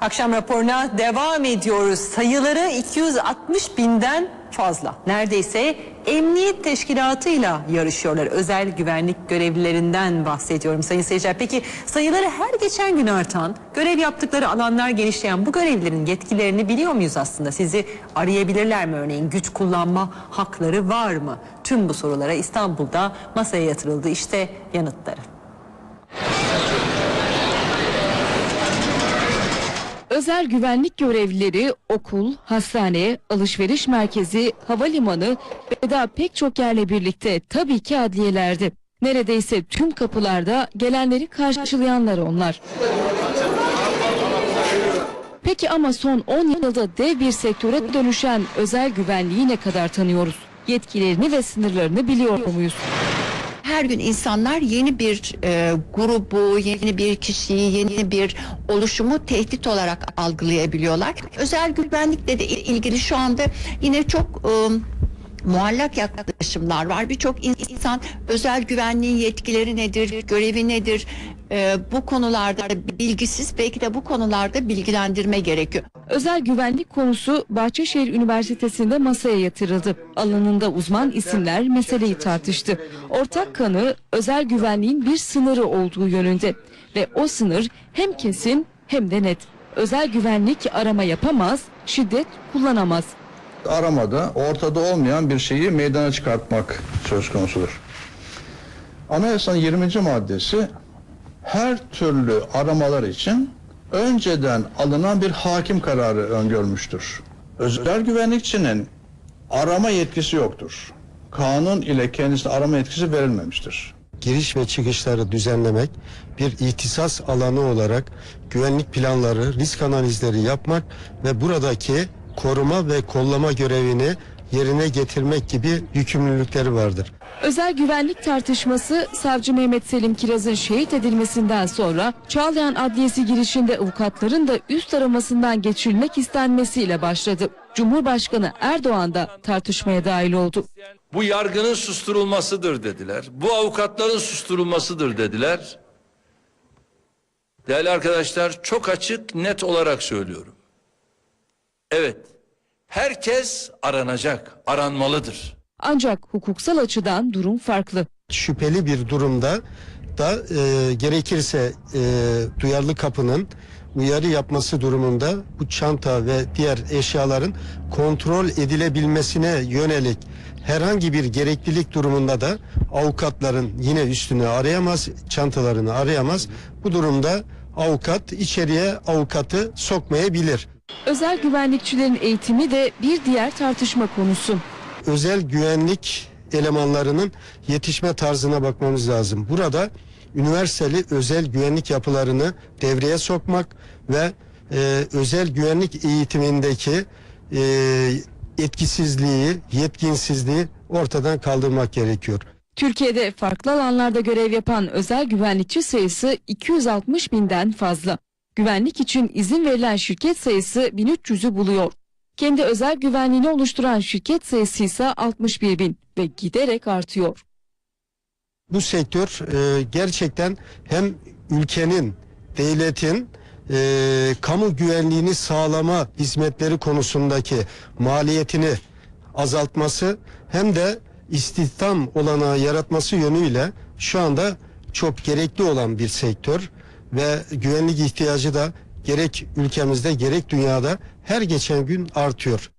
Akşam raporuna devam ediyoruz. Sayıları 260 binden fazla. Neredeyse emniyet teşkilatıyla yarışıyorlar. Özel güvenlik görevlilerinden bahsediyorum sayın seyirciler. Peki sayıları her geçen gün artan, görev yaptıkları alanlar genişleyen bu görevlilerin yetkilerini biliyor muyuz aslında? Sizi arayabilirler mi örneğin? Güç kullanma hakları var mı? Tüm bu sorulara İstanbul'da masaya yatırıldı. İşte yanıtları. Özel güvenlik görevlileri okul, hastane, alışveriş merkezi, havalimanı ve daha pek çok yerle birlikte tabii ki adliyelerde. Neredeyse tüm kapılarda gelenleri karşılayanlar onlar. Peki ama son 10 yılda dev bir sektöre dönüşen özel güvenliği ne kadar tanıyoruz? Yetkilerini ve sınırlarını biliyor muyuz? Her gün insanlar yeni bir e, grubu, yeni bir kişiyi, yeni bir oluşumu tehdit olarak algılayabiliyorlar. Özel güvenlikle de il- ilgili şu anda yine çok e, muallak yaklaşımlar var. Birçok in- insan özel güvenliğin yetkileri nedir, görevi nedir e, bu konularda bilgisiz. Belki de bu konularda bilgilendirme gerekiyor. Özel güvenlik konusu Bahçeşehir Üniversitesi'nde masaya yatırıldı. Alanında uzman isimler meseleyi tartıştı. Ortak kanı özel güvenliğin bir sınırı olduğu yönünde. Ve o sınır hem kesin hem de net. Özel güvenlik arama yapamaz, şiddet kullanamaz. aramada ortada olmayan bir şeyi meydana çıkartmak söz konusudur. Anayasanın 20. maddesi her türlü aramalar için önceden alınan bir hakim kararı öngörmüştür. Özel güvenlikçinin arama yetkisi yoktur. Kanun ile kendisine arama yetkisi verilmemiştir. giriş ve çıkışları düzenlemek, bir ihtisas alanı olarak güvenlik planları, risk analizleri yapmak ve buradaki koruma ve kollama görevini yerine getirmek gibi yükümlülükleri vardır. Özel güvenlik tartışması savcı Mehmet Selim Kiraz'ın şehit edilmesinden sonra Çağlayan Adliyesi girişinde avukatların da üst aramasından geçirilmek istenmesiyle başladı. Cumhurbaşkanı Erdoğan da tartışmaya dahil oldu. Bu yargının susturulmasıdır dediler. Bu avukatların susturulmasıdır dediler. Değerli arkadaşlar çok açık net olarak söylüyorum. Evet herkes aranacak, aranmalıdır. Ancak hukuksal açıdan durum farklı. Şüpheli bir durumda da e, gerekirse e, duyarlı kapının uyarı yapması durumunda bu çanta ve diğer eşyaların kontrol edilebilmesine yönelik herhangi bir gereklilik durumunda da avukatların yine üstünü arayamaz, çantalarını arayamaz. Bu durumda avukat içeriye avukatı sokmayabilir. Özel güvenlikçilerin eğitimi de bir diğer tartışma konusu. özel güvenlik elemanlarının yetişme tarzına bakmamız lazım. Burada üniversiteli özel güvenlik yapılarını devreye sokmak ve e, özel güvenlik eğitimindeki e, etkisizliği, yetkinsizliği ortadan kaldırmak gerekiyor. Türkiye'de farklı alanlarda görev yapan özel güvenlikçi sayısı 260 binden fazla. Güvenlik için izin verilen şirket sayısı 1300'ü buluyor. Kendi özel güvenliğini oluşturan şirket sayısı ise 61 bin ve giderek artıyor. bu sektör e, gerçekten hem ülkenin, devletin e, kamu güvenliğini sağlama hizmetleri konusundaki maliyetini azaltması hem de istihdam olanağı yaratması yönüyle şu anda çok gerekli olan bir sektör ve güvenlik ihtiyacı da gerek ülkemizde gerek dünyada her geçen gün artıyor.